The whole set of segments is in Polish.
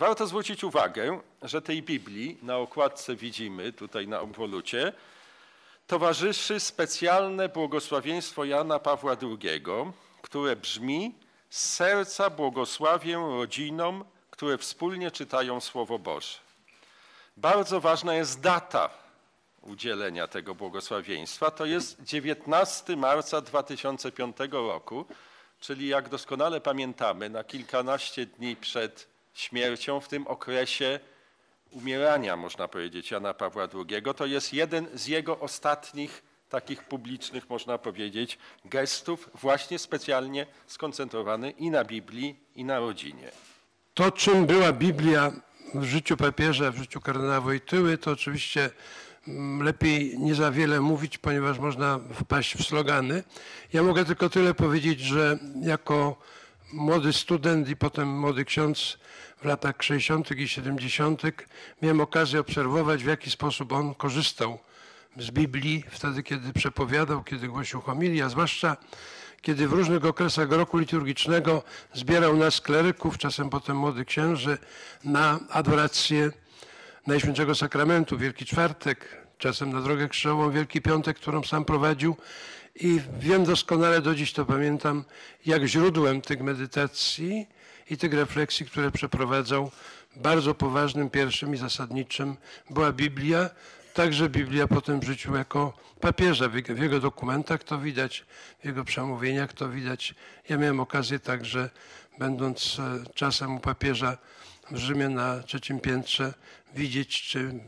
Warto zwrócić uwagę, że tej Biblii na okładce widzimy, tutaj na obwolucie, towarzyszy specjalne błogosławieństwo Jana Pawła II, które brzmi: Z serca błogosławię rodzinom, które wspólnie czytają Słowo Boże. Bardzo ważna jest data udzielenia tego błogosławieństwa. To jest 19 marca 2005 roku, czyli jak doskonale pamiętamy, na kilkanaście dni przed śmiercią, w tym okresie umierania, można powiedzieć, Jana Pawła II. To jest jeden z jego ostatnich takich publicznych, można powiedzieć, gestów, właśnie specjalnie skoncentrowany i na Biblii, i na rodzinie. To, czym była Biblia w życiu papieża, w życiu kardynała Wojtyły, to oczywiście mm, lepiej nie za wiele mówić, ponieważ można wpaść w slogany. Ja mogę tylko tyle powiedzieć, że jako młody student i potem młody ksiądz w latach 60. i 70. miałem okazję obserwować, w jaki sposób on korzystał z Biblii wtedy, kiedy przepowiadał, kiedy głosił homilię, a zwłaszcza kiedy w różnych okresach roku liturgicznego zbierał nas kleryków, czasem potem młodych księży, na adorację Najświętszego Sakramentu, Wielki Czwartek, czasem na Drogę Krzyżową, Wielki Piątek, którą sam prowadził. I wiem doskonale, do dziś to pamiętam, jak źródłem tych medytacji i tych refleksji, które przeprowadzał, bardzo poważnym, pierwszym i zasadniczym była Biblia, także Biblia potem w życiu jako papieża. W jego dokumentach to widać, w jego przemówieniach to widać. Ja miałem okazję także, będąc e, czasem u papieża w Rzymie na trzecim piętrze, widzieć czy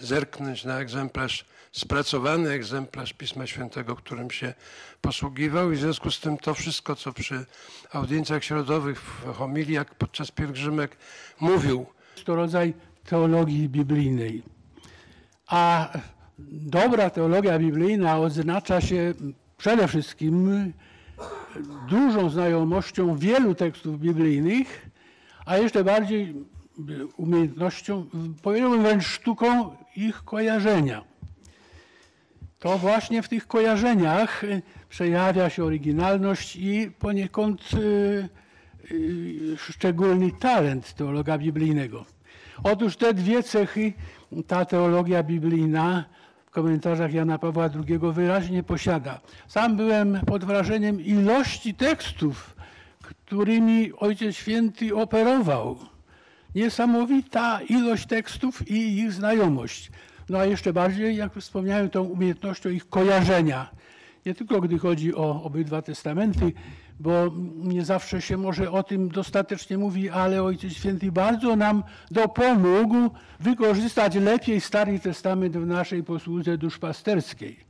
zerknąć na egzemplarz, spracowany egzemplarz Pisma Świętego, którym się posługiwał i w związku z tym to wszystko, co przy audiencjach środowych, w homiliach podczas pielgrzymek mówił. To rodzaj teologii biblijnej. A dobra teologia biblijna oznacza się przede wszystkim dużą znajomością wielu tekstów biblijnych, a jeszcze bardziej umiejętnością, powiedziałbym wręcz sztuką ich kojarzenia. To właśnie w tych kojarzeniach przejawia się oryginalność i poniekąd y, y, szczególny talent teologa biblijnego. Otóż te dwie cechy ta teologia biblijna w komentarzach Jana Pawła II wyraźnie posiada. Sam byłem pod wrażeniem ilości tekstów, którymi Ojciec Święty operował. Niesamowita ilość tekstów i ich znajomość. No a jeszcze bardziej, jak wspomniałem, tą umiejętnością ich kojarzenia. Nie tylko gdy chodzi o obydwa testamenty, bo nie zawsze się może o tym dostatecznie mówi, ale Ojciec Święty bardzo nam dopomógł wykorzystać lepiej Stary Testament w naszej posłudze duszpasterskiej.